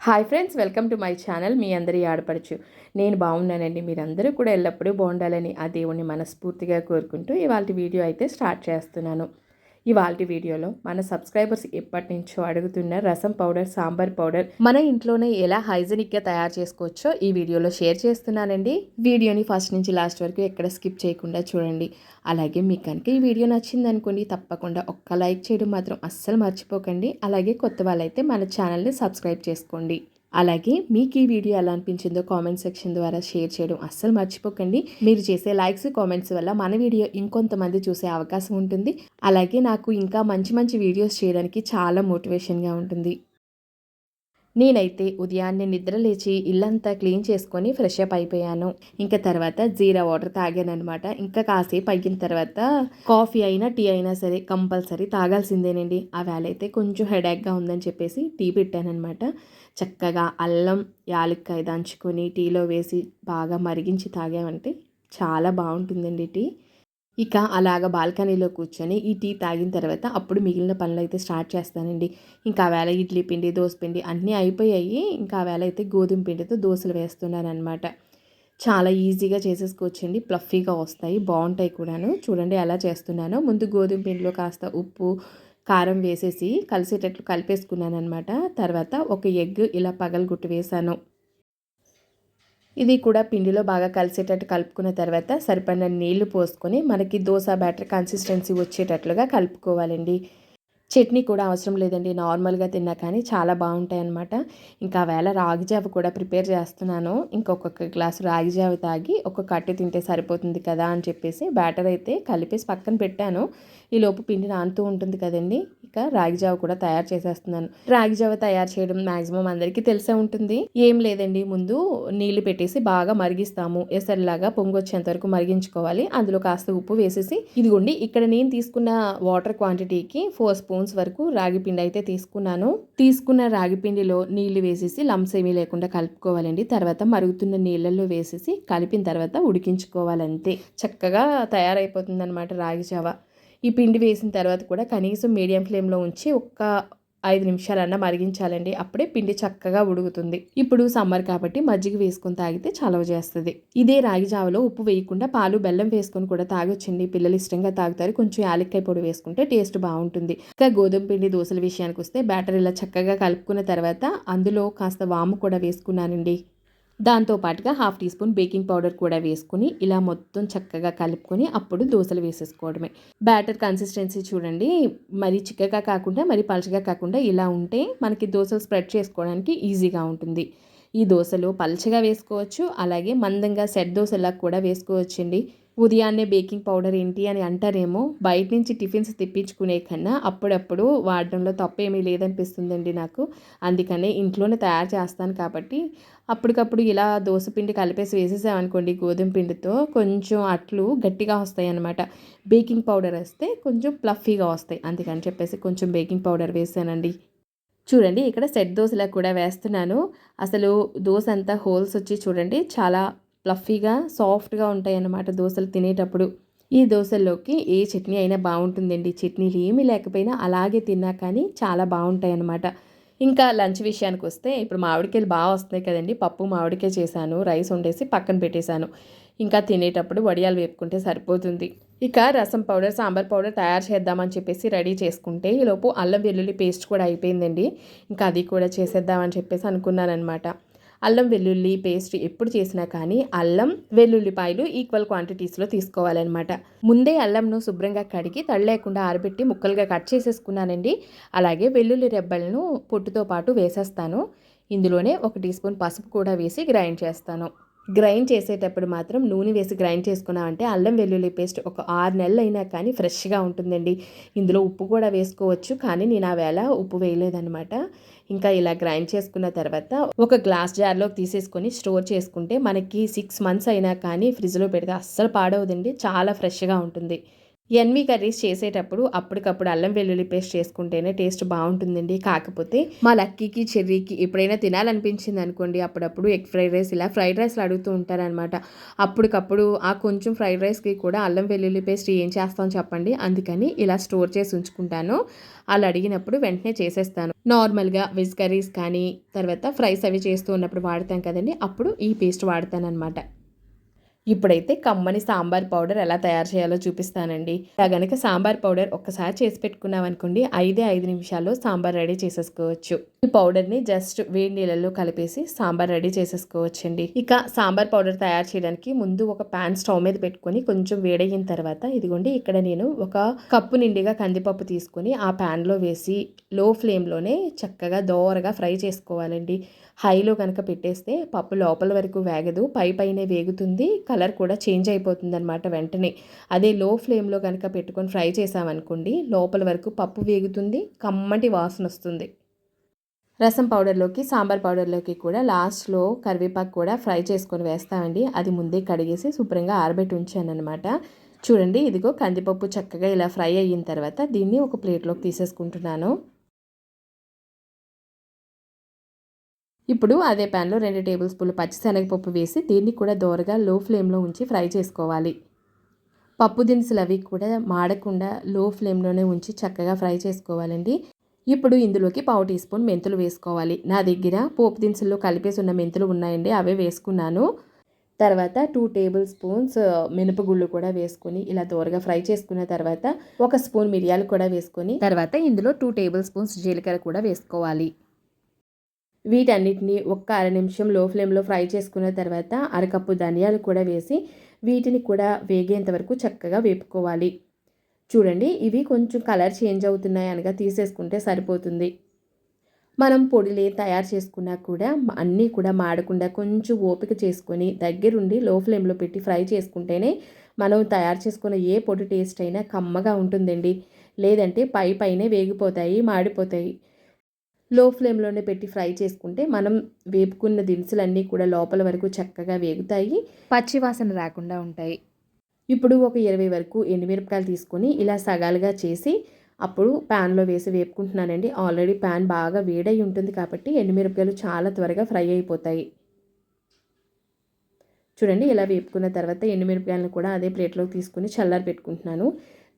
Hi friends welcome to my channel. మీ అందరి ఆడపడచ్చు నేను బాగున్నానండి. మీరందరూ కూడా ఎల్లప్పుడూ బాగుండాలని ఆ దేవుణ్ణి మనస్ఫూర్తిగా కోరుకుంటూ ఇవాళ వీడియో అయితే స్టార్ట్ చేస్తున్నాను. ఇవాళ వీడియోలో మన సబ్స్క్రైబర్స్ ఎప్పటి నుంచో అడుగుతున్న రసం పౌడర్ సాంబార్ పౌడర్ మన ఇంట్లోనే ఎలా హైజెనిక్గా తయారు చేసుకోవచ్చో ఈ వీడియోలో షేర్ చేస్తున్నానండి. వీడియోని ఫస్ట్ నుంచి లాస్ట్ వరకు ఎక్కడ స్కిప్ చేయకుండా చూడండి. అలాగే మీకు కనుక ఈ వీడియో నచ్చింది అనుకోండి తప్పకుండా ఒక్క లైక్ చేయడం మాత్రం అస్సలు మర్చిపోకండి. అలాగే కొత్త వాళ్ళైతే మన ఛానల్ని సబ్స్క్రైబ్ చేసుకోండి. అలాగే మీకు ఈ వీడియో ఎలా అనిపించిందో కామెంట్ సెక్షన్ ద్వారా షేర్ చేయడం అస్సలు మర్చిపోకండి. మీరు చేసే లైక్స్ కామెంట్స్ వల్ల మన వీడియో ఇంకొంతమంది చూసే అవకాశం ఉంటుంది. అలాగే నాకు ఇంకా మంచి మంచి వీడియోస్ చేయడానికి చాలా మోటివేషన్గా ఉంటుంది. నేనైతే ఉదయాన్నే నిద్ర లేచి ఇల్లంతా క్లీన్ చేసుకొని ఫ్రెష్ అప్ అయిపోయాను. ఇంకా తర్వాత జీరా వాటర్ తాగాను అనమాట ఇంకా కాసేపు అయిన తర్వాత కాఫీ అయినా టీ అయినా సరే కంపల్సరీ తాగాల్సిందేనండి. ఆ వేళ అయితే కొంచెం హెడేక్గా ఉందని చెప్పేసి టీ పెట్టానమాట చక్కగా అల్లం యాలక్కాయ దంచుకొని టీలో వేసి బాగా మరిగించి తాగామంటే చాలా బాగుంటుందండి టీ. ఇక అలాగ బాల్కనీలో కూర్చొని ఈ టీ తాగిన తర్వాత అప్పుడు మిగిలిన పనులు అయితే స్టార్ట్ చేస్తానండి. ఇంకా వేళ ఇడ్లీ పిండి దోశ పిండి అన్నీ అయిపోయాయి. ఇంకా వేళ అయితే గోధుమ పిండితో దోశలు వేస్తున్నాను అనమాట చాలా ఈజీగా చేసేసుకోవచ్చండి. ప్లఫీగా వస్తాయి. బాగుంటాయి కూడాను. చూడండి ఎలా చేస్తున్నానో. ముందు గోధుమ పిండిలో కాస్త ఉప్పు కారం వేసేసి కలిసేటట్లు కలిపేసుకున్నాను అనమాట తర్వాత ఒక ఎగ్ ఇలా పగలగొట్టు వేసాను ఇది కూడా పిండిలో బాగా కలిసేటట్టు కలుపుకున్న తర్వాత సరిపడిన నీళ్ళు పోసుకొని మనకి దోశ బ్యాటర్ కన్సిస్టెన్సీ వచ్చేటట్లుగా కలుపుకోవాలండి. చట్నీ కూడా అవసరం లేదండి. నార్మల్గా తిన్నా కానీ చాలా బాగుంటాయి అనమాట ఇంకా వేళ రాగి జావ కూడా ప్రిపేర్ చేస్తున్నాను. ఇంకొక గ్లాసు రాగి జావ తాగి ఒక కట్టె తింటే సరిపోతుంది కదా అని చెప్పేసి బ్యాటర్ అయితే కలిపేసి పక్కన పెట్టాను. ఈ లోపు పిండి నానుతూ ఉంటుంది కదండి. ఇక రాగి జావ కూడా తయారు చేసేస్తున్నాను. రాగి జావ తయారు చేయడం మాక్సిమం అందరికీ తెలిసే ఉంటుంది. ఏం లేదండి. ముందు నీళ్ళు పెట్టేసి బాగా మరిగిస్తాము. ఎసరిలాగా పొంగొచ్చేంత వరకు మరిగించుకోవాలి. అందులో కాస్త ఉప్పు వేసేసి ఇదిగోండి ఇక్కడ నేను తీసుకున్న వాటర్ క్వాంటిటీకి ఫోర్ స్పూన్ స్పూన్స్ వరకు రాగి పిండి అయితే తీసుకున్నాను. తీసుకున్న రాగి పిండిలో నీళ్ళు వేసేసి లంప్స్ ఏమీ లేకుండా కలుపుకోవాలండి. తర్వాత మరుగుతున్న నీళ్ళల్లో వేసేసి కలిపిన తర్వాత ఉడికించుకోవాలంతే. చక్కగా తయారైపోతుంది అనమాట రాగి చావ ఈ పిండి వేసిన తర్వాత కూడా కనీసం మీడియం ఫ్లేమ్లో ఉంచి ఒక్క ఐదు నిమిషాలన్నా మరిగించాలండి. అప్పుడే పిండి చక్కగా ఉడుకుతుంది. ఇప్పుడు సమ్మర్ కాబట్టి మజ్జిగ వేసుకొని తాగితే చలవ చేస్తుంది. ఇదే రాగి జావలో ఉప్పు వేయకుండా పాలు బెల్లం వేసుకొని కూడా తాగొచ్చండి. పిల్లలు ఇష్టంగా తాగుతారు. కొంచెం యాలక్కాయ పొడి వేసుకుంటే టేస్ట్ బాగుంటుంది. ఇంకా గోధుమ పిండి దోశల విషయానికి వస్తే బ్యాటర్ ఇలా చక్కగా కలుపుకున్న తర్వాత అందులో కాస్త వాము కూడా వేసుకున్నానండి. దాంతోపాటుగా half teaspoon baking powder కూడా వేసుకుని ఇలా మొత్తం చక్కగా కలుపుకొని అప్పుడు దోశలు వేసేసుకోవడమే. బ్యాటర్ కన్సిస్టెన్సీ చూడండి. మరి చిక్కగా కాకుండా మరి పలచగా కాకుండా ఇలా ఉంటే మనకి దోశలు స్ప్రెడ్ చేసుకోవడానికి ఈజీగా ఉంటుంది. ఈ దోశలు పలచగా వేసుకోవచ్చు. అలాగే మందంగా సెట్ దోశలా కూడా వేసుకోవచ్చండి. ఉదయాన్నే బేకింగ్ పౌడర్ ఏంటి అని అంటారేమో బయట నుంచి టిఫిన్స్ తెప్పించుకునే కన్నా అప్పుడప్పుడు వాడడంలో తప్పేమీ లేదనిపిస్తుందండి నాకు. అందుకనే ఇంట్లోనే తయారు చేస్తాను కాబట్టి అప్పటికప్పుడు ఇలా దోశపిండి కలిపేసి వేసేసామనుకోండి గోధుమ పిండితో కొంచెం అట్లు గట్టిగా వస్తాయి అనమాట బేకింగ్ పౌడర్ వేస్తే కొంచెం ప్లఫీగా వస్తాయి. అందుకని చెప్పేసి కొంచెం బేకింగ్ పౌడర్ వేసానండి. చూడండి ఇక్కడ సెట్ దోశలా కూడా వేస్తున్నాను. అసలు దోశ అంతా హోల్స్ వచ్చి చూడండి చాలా ప్లఫీగా సాఫ్ట్గా ఉంటాయి అన్నమాట దోశలు తినేటప్పుడు. ఈ దోశల్లోకి ఏ చట్నీ అయినా బాగుంటుందండి. చట్నీలు ఏమీ లేకపోయినా అలాగే తిన్నా కానీ చాలా బాగుంటాయి అన్నమాట ఇంకా లంచ్ విషయానికి వస్తే ఇప్పుడు మామిడికాయలు బాగా వస్తున్నాయి కదండి. పప్పు మామిడికాయ చేశాను రైస్ వండేసి పక్కన పెట్టేశాను. ఇంకా తినేటప్పుడు వడియాలు వేపుకుంటే సరిపోతుంది. ఇక రసం పౌడర్ సాంబార్ పౌడర్ తయారు చేద్దామని చెప్పేసి రెడీ చేసుకుంటే ఈలోపు అల్లం వెల్లుల్లి పేస్ట్ కూడా అయిపోయిందండి. ఇంకా అది కూడా చేసేద్దామని చెప్పేసి అనుకున్నాను అనమాట అల్లం వెల్లుల్లి పేస్ట్ ఎప్పుడు చేసినా కానీ అల్లం వెల్లుల్లిపాయలు ఈక్వల్ క్వాంటిటీస్లో తీసుకోవాలన్నమాట. ముందే అల్లంను శుభ్రంగా కడిగి తడి లేకుండా ఆరబెట్టి ముక్కలుగా కట్ చేసేసుకున్నానండి. అలాగే వెల్లుల్లి రెబ్బలను పొట్టుతో పాటు వేసేస్తాను. ఇందులోనే ఒక టీ స్పూన్ పసుపు కూడా వేసి గ్రైండ్ చేస్తాను. గ్రైండ్ చేసేటప్పుడు మాత్రం నూనె వేసి గ్రైండ్ చేసుకున్నామంటే అల్లం వెల్లుల్లి పేస్ట్ ఒక ఆరు నెలలు అయినా కానీ ఫ్రెష్గా ఉంటుందండి. ఇందులో ఉప్పు కూడా వేసుకోవచ్చు కానీ నేను ఆ వేళ ఉప్పు వేయలేదనమాట ఇంకా ఇలా గ్రైండ్ చేసుకున్న తర్వాత ఒక గ్లాస్ జార్లో తీసేసుకొని స్టోర్ చేసుకుంటే మనకి సిక్స్ మంత్స్ అయినా కానీ ఫ్రిడ్జ్లో పెడితే అస్సలు పాడవదండి. చాలా ఫ్రెష్గా ఉంటుంది. ఎన్వి కర్రీస్ చేసేటప్పుడు అప్పటికప్పుడు అల్లం వెల్లుల్లి పేస్ట్ చేసుకుంటేనే టేస్ట్ బాగుంటుందండి. కాకపోతే మా లక్కీకి చెర్రీకి ఎప్పుడైనా తినాలనిపించింది అనుకోండి అప్పుడప్పుడు ఎగ్ ఫ్రైడ్ రైస్ ఇలా ఫ్రైడ్ రైస్లు అడుగుతూ ఉంటారనమాట అప్పటికప్పుడు ఆ కొంచెం ఫ్రైడ్ రైస్కి కూడా అల్లం వెల్లుల్లి పేస్ట్ ఏం చేస్తాం చెప్పండి? అందుకని ఇలా స్టోర్ చేసి ఉంచుకుంటాను. వాళ్ళు అడిగినప్పుడు వెంటనే చేసేస్తాను. నార్మల్గా వెజ్ కర్రీస్ కానీ తర్వాత ఫ్రైస్ అవి చేస్తూ ఉన్నప్పుడు వాడతాం కదండి అప్పుడు ఈ పేస్ట్ వాడతాను అనమాట ఇప్పుడైతే కమ్మని సాంబార్ పౌడర్ ఎలా తయారు చేయాలో చూపిస్తానండి. ఇలా గనక సాంబార్ పౌడర్ ఒక్కసారి చేసి పెట్టుకున్నాం అనుకోండి ఐదే ఐదు నిమిషాల్లో సాంబార్ రెడీ చేసేసుకోవచ్చు. ఈ పౌడర్ని జస్ట్ వేడి నీళ్ళల్లో కలిపేసి సాంబార్ రెడీ చేసేసుకోవచ్చండి. ఇక సాంబార్ పౌడర్ తయారు చేయడానికి ముందు ఒక ప్యాన్ స్టవ్ మీద పెట్టుకొని కొంచెం వేడయిన తర్వాత ఇదిగోండి ఇక్కడ నేను ఒక కప్పు నిండిగా కందిపప్పు తీసుకొని ఆ ప్యాన్లో వేసి లో ఫ్లేమ్లోనే చక్కగా దోరగా ఫ్రై చేసుకోవాలండి. హైలో కనుక పెట్టేస్తే పప్పు లోపల వరకు వేగదు పై పైనే వేగుతుంది కలర్ కూడా చేంజ్ అయిపోతుంది అనమాట వెంటనే. అదే లో ఫ్లేమ్లో కనుక పెట్టుకొని ఫ్రై చేసామనుకోండి లోపల వరకు పప్పు వేగుతుంది కమ్మటి వాసన వస్తుంది. రసం పౌడర్లోకి సాంబార్ పౌడర్లోకి కూడా లాస్ట్లో కరివేపాకు కూడా ఫ్రై చేసుకొని వేస్తామండి. అది ముందే కడిగేసి శుభ్రంగా ఆరబెట్టి ఉంచాను అనమాట చూడండి ఇదిగో కందిపప్పు చక్కగా ఇలా ఫ్రై అయిన తర్వాత దీన్ని ఒక ప్లేట్లోకి తీసేసుకుంటున్నాను. ఇప్పుడు అదే ప్యాన్లో రెండు టేబుల్ స్పూన్లు పచ్చిశనగపప్పు వేసి దీన్ని కూడా దోరగా లో ఫ్లేమ్లో ఉంచి ఫ్రై చేసుకోవాలి. పప్పు దినుసులు అవి కూడా మాడకుండా లో ఫ్లేమ్లోనే ఉంచి చక్కగా ఫ్రై చేసుకోవాలండి. ఇప్పుడు ఇందులోకి పావు టీ స్పూన్ మెంతులు వేసుకోవాలి. నా దగ్గర పోపు దినుసుల్లో కలిపేసి ఉన్న మెంతులు ఉన్నాయండి అవే వేసుకున్నాను. తర్వాత టూ టేబుల్ స్పూన్స్ మినపగుళ్ళు కూడా వేసుకొని ఇలా దోరగా ఫ్రై చేసుకున్న తర్వాత ఒక స్పూన్ మిరియాలు కూడా వేసుకొని తర్వాత ఇందులో టూ టేబుల్ స్పూన్స్ జీలకర్ర కూడా వేసుకోవాలి. వీటన్నిటిని ఒక్క అర నిమిషం లో ఫ్లేమ్లో ఫ్రై చేసుకున్న తర్వాత అరకప్పు ధనియాలు కూడా వేసి వీటిని కూడా వేగేంత వరకు చక్కగా వేపుకోవాలి. చూడండి ఇవి కొంచెం కలర్ చేంజ్ అవుతున్నాయి అనగా తీసేసుకుంటే సరిపోతుంది. మనం పొడిలే తయారు చేసుకున్నా కూడా అన్నీ కూడా మాడకుండా కొంచెం ఓపిక చేసుకొని దగ్గరుండి లో ఫ్లేమ్లో పెట్టి ఫ్రై చేసుకుంటేనే మనం తయారు చేసుకున్న ఏ పొడి టేస్ట్ అయినా కమ్మగా ఉంటుందండి. లేదంటే పై పైనే వేగిపోతాయి మాడిపోతాయి. లో ఫ్లేమ్లోనే పెట్టి ఫ్రై చేసుకుంటే మనం వేపుకున్న దినుసులన్నీ కూడా లోపల వరకు చక్కగా వేగుతాయి. పచ్చి వాసన రాకుండా ఉంటాయి. ఇప్పుడు ఒక ఇరవై వరకు ఎండుమిరపకాయలు తీసుకొని ఇలా సగాలుగా చేసి అప్పుడు ప్యాన్లో వేసి వేపుకుంటున్నానండి. ఆల్రెడీ ప్యాన్ బాగా వేడై ఉంటుంది కాబట్టి ఎండుమిరపకాయలు చాలా త్వరగా ఫ్రై అయిపోతాయి. చూడండి ఇలా వేపుకున్న తర్వాత ఎండుమిరపకాయలను కూడా అదే ప్లేట్లోకి తీసుకొని చల్లారి పెట్టుకుంటున్నాను.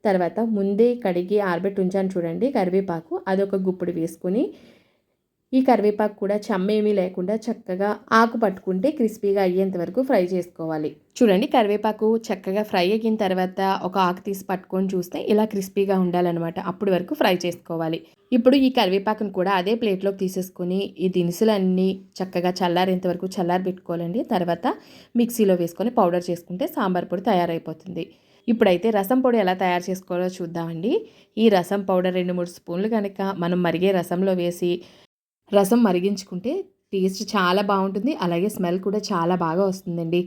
తర్వాత ముందే కడిగి ఆరబెట్టి ఉంచాను చూడండి కరివేపాకు. అదొక గుప్పుడు వేసుకొని ఈ కరివేపాకు కూడా చమ్మేమీ లేకుండా చక్కగా ఆకు పట్టుకుంటే క్రిస్పీగా అయ్యేంత వరకు ఫ్రై చేసుకోవాలి. చూడండి కరివేపాకు చక్కగా ఫ్రై అయిన తర్వాత ఒక ఆకు తీసి పట్టుకొని చూస్తే ఇలా క్రిస్పీగా ఉండాలన్నమాట. అప్పటి వరకు ఫ్రై చేసుకోవాలి. ఇప్పుడు ఈ కరివేపాకును కూడా అదే ప్లేట్లోకి తీసేసుకొని ఈ దినుసులన్నీ చక్కగా చల్లారేంత వరకు చల్లారి పెట్టుకోవాలండి తర్వాత మిక్సీలో వేసుకొని పౌడర్ చేసుకుంటే సాంబార్ పొడి తయారైపోతుంది. ఇప్పుడైతే రసం పొడి ఎలా తయారు చేసుకోవాలో చూద్దామండి. ఈ రసం పౌడర్ రెండు మూడు స్పూన్లు కనుక మనం మరిగే రసంలో వేసి రసం మరిగించుకుంటే టేస్ట్ చాలా బాగుంటుంది అలాగే స్మెల్ కూడా చాలా బాగా వస్తుందండి.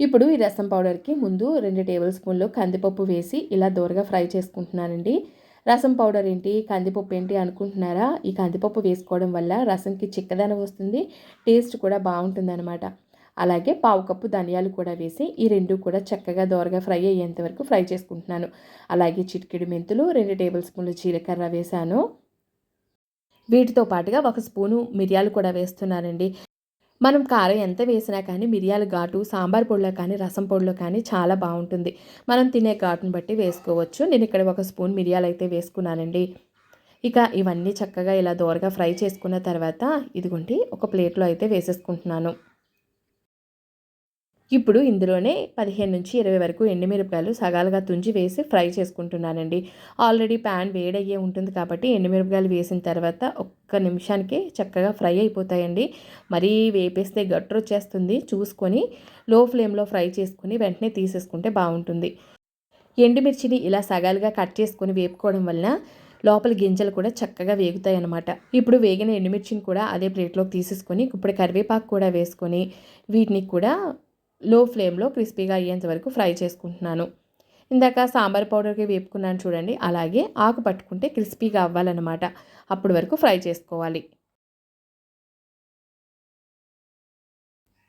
ఇప్పుడు ఈ రసం పౌడర్కి ముందు రెండు టేబుల్ స్పూన్లు కందిపప్పు వేసి ఇలా దూరగా ఫ్రై చేసుకుంటున్నానండి. రసం పౌడర్ ఏంటి కందిపప్పు ఏంటి అనుకుంటున్నారా? ఈ కందిపప్పు వేసుకోవడం వల్ల రసంకి చిక్కదనం వస్తుంది టేస్ట్ కూడా బాగుంటుంది అనమాట అలాగే పావు కప్పు ధనియాలు కూడా వేసి ఈ రెండు కూడా చక్కగా దోరగా ఫ్రై అయ్యేంత వరకు ఫ్రై చేసుకుంటున్నాను. అలాగే చిటికెడు మెంతులు రెండు టేబుల్ స్పూన్లు జీలకర్ర వేసాను వీటితో పాటుగా ఒక స్పూను మిరియాలు కూడా వేస్తున్నానండి మనం కారం ఎంత వేసినా కానీ మిరియాల ఘాటు సాంబార్ పొడిలో కానీ రసం పొడిలో కానీ చాలా బాగుంటుంది. మనం తినే ఘాటును బట్టి వేసుకోవచ్చు. నేను ఇక్కడ ఒక స్పూన్ మిరియాలు అయితే వేసుకున్నానండి. ఇక ఇవన్నీ చక్కగా ఇలా దోరగా ఫ్రై చేసుకున్న తర్వాత ఇదిగోండి ఒక ప్లేట్లో అయితే వేసేసుకుంటున్నాను. ఇప్పుడు ఇందులోనే పదిహేను నుంచి ఇరవై వరకు ఎండుమిరపకాయలు సగాలుగా తుంచి వేసి ఫ్రై చేసుకుంటున్నానండి. ఆల్రెడీ ప్యాన్ వేడయ్యే ఉంటుంది కాబట్టి ఎండుమిరపకాయలు వేసిన తర్వాత ఒక్క నిమిషానికి చక్కగా ఫ్రై అయిపోతాయండి. మరీ వేపేస్తే గట్టు వచ్చేస్తుంది. చూసుకొని లో ఫ్లేమ్లో ఫ్రై చేసుకొని వెంటనే తీసేసుకుంటే బాగుంటుంది. ఎండుమిర్చిని ఇలా సగాలుగా కట్ చేసుకొని వేపుకోవడం వలన లోపల గింజలు కూడా చక్కగా వేగుతాయి అన్నమాట ఇప్పుడు వేగిన ఎండుమిర్చిని కూడా అదే ప్లేట్లోకి తీసేసుకొని ఇప్పుడు కరివేపాకు కూడా వేసుకొని వీటిని కూడా లో ఫ్లేమ్లో క్రిస్పీగా అయ్యేంత వరకు ఫ్రై చేసుకుంటున్నాను. ఇందాక సాంబార్ పౌడర్కి వేపుకున్నాను చూడండి అలాగే ఆకు పట్టుకుంటే క్రిస్పీగా అవ్వాలన్నమాట. అప్పటి వరకు ఫ్రై చేసుకోవాలి.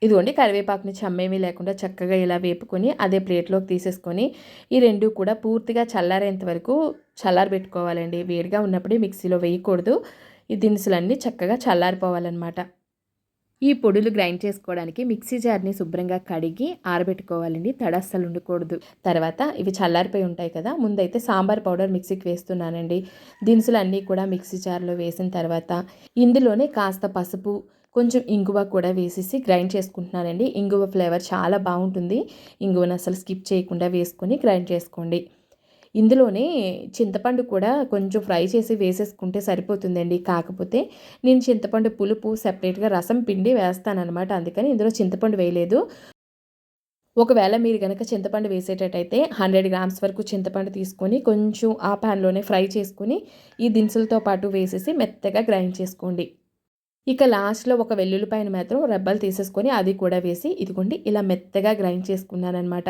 ఇదిగోండి కరివేపాకుని చమ్మేమీ లేకుండా చక్కగా ఇలా వేపుకొని అదే ప్లేట్లోకి తీసేసుకొని ఈ రెండు కూడా పూర్తిగా చల్లారేంత వరకు చల్లారబెట్టుకోవాలండి. వేడిగా ఉన్నప్పుడే మిక్సీలో వేయకూడదు. ఈ దినుసులన్నీ చక్కగా చల్లారిపోవాలన్నమాట. ఈ పొడులు గ్రైండ్ చేసుకోవడానికి మిక్సీ జార్ని శుభ్రంగా కడిగి ఆరబెట్టుకోవాలండి. తడస్సలు ఉండకూడదు. తర్వాత ఇవి చల్లారిపోయి ఉంటాయి కదా ముందైతే సాంబార్ పౌడర్ మిక్సీకి వేస్తున్నానండి. దినుసులు అన్నీ కూడా మిక్సీ జార్లో వేసిన తర్వాత ఇందులోనే కాస్త పసుపు కొంచెం ఇంగువ కూడా వేసేసి గ్రైండ్ చేసుకుంటున్నానండి. ఇంగువ ఫ్లేవర్ చాలా బాగుంటుంది. ఇంగువను అసలు స్కిప్ చేయకుండా వేసుకొని గ్రైండ్ చేసుకోండి. ఇందులోనే చింతపండు కూడా కొంచెం ఫ్రై చేసి వేసేసుకుంటే సరిపోతుందండి. కాకపోతే నేను చింతపండు పులుపు సెపరేట్గా రసం పిండి వేస్తానన్నమాట. అందుకని ఇందులో చింతపండు వేయలేదు. ఒకవేళ మీరు కనుక చింతపండు వేసేటట్టయితే హండ్రెడ్ గ్రామ్స్ వరకు చింతపండు తీసుకొని కొంచెం ఆ ప్యాన్లోనే ఫ్రై చేసుకొని ఈ దినుసులతో పాటు వేసేసి మెత్తగా గ్రైండ్ చేసుకోండి. ఇక లాస్ట్లో ఒక వెల్లుల్లిపాయను మాత్రం రెబ్బలు తీసేసుకొని అది కూడా వేసి ఇదిగోండి ఇలా మెత్తగా గ్రైండ్ చేసుకున్నాను అనమాట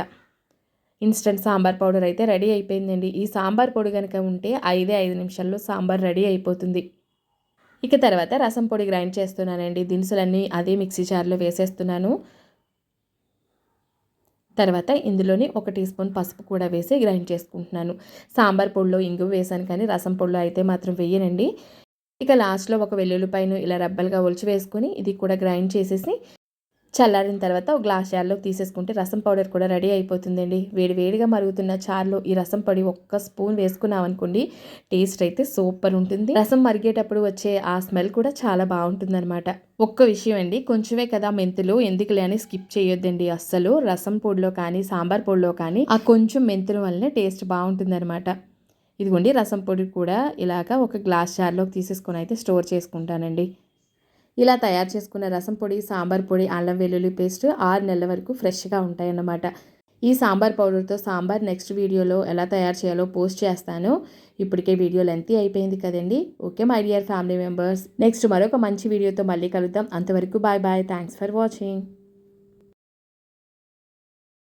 ఇన్స్టెంట్ సాంబార్ పౌడర్ అయితే రెడీ అయిపోయిందండి. ఈ సాంబార్ పొడి కనుక ఉంటే ఐదే ఐదు నిమిషాల్లో సాంబార్ రెడీ అయిపోతుంది. ఇక తర్వాత రసం పొడి గ్రైండ్ చేస్తున్నానండి. దినుసులన్నీ అదే మిక్సీ జార్లో వేసేస్తున్నాను. తర్వాత ఇందులోని ఒక టీ స్పూన్ పసుపు కూడా వేసి గ్రైండ్ చేసుకుంటున్నాను. సాంబార్ పొడిలో ఇంగు వేసాను కానీ రసం పొడిలో అయితే మాత్రం వేయనండి. ఇక లాస్ట్లో ఒక వెల్లుల్లిపాయను ఇలా రబ్బలుగా ఒలిచి వేసుకొని ఇది కూడా గ్రైండ్ చేసేసి చల్లారిన తర్వాత ఒక గ్లాస్ జార్లోకి తీసేసుకుంటే రసం పౌడర్ కూడా రెడీ అయిపోతుందండి. వేడి వేడిగా మరుగుతున్న చార్లో ఈ రసం పొడి ఒక్క స్పూన్ వేసుకున్నామనుకోండి టేస్ట్ అయితే సూపర్ ఉంటుంది. రసం మరిగేటప్పుడు వచ్చే ఆ స్మెల్ కూడా చాలా బాగుంటుంది అనమాట ఒక్క విషయం అండి కొంచెమే కదా మెంతులు ఎందుకులే అని స్కిప్ చేయొద్దండి. అస్సలు రసం పొడిలో కానీ సాంబార్ పొడిలో కానీ ఆ కొంచెం మెంతుల వల్లనే టేస్ట్ బాగుంటుంది అనమాట ఇదిగోండి రసం పొడి కూడా ఇలాగ ఒక గ్లాస్ జార్లోకి తీసేసుకొని అయితే స్టోర్ చేసుకుంటానండి. ఇలా తయారు చేసుకున్న రసం పొడి సాంబార్ పొడి అల్లం వెల్లుల్లి పేస్ట్ ఆరు నెలల వరకు ఫ్రెష్గా ఉంటాయన్నమాట. ఈ సాంబార్ పౌడర్తో సాంబార్ నెక్స్ట్ వీడియోలో ఎలా తయారు చేయాలో పోస్ట్ చేస్తాను. ఇప్పటికే వీడియో లెంతీ అయిపోయింది కదండి. Okay my dear family members. Next మరొక మంచి వీడియోతో మళ్ళీ కలుద్దాం. అంతవరకు bye bye. Thanks for watching.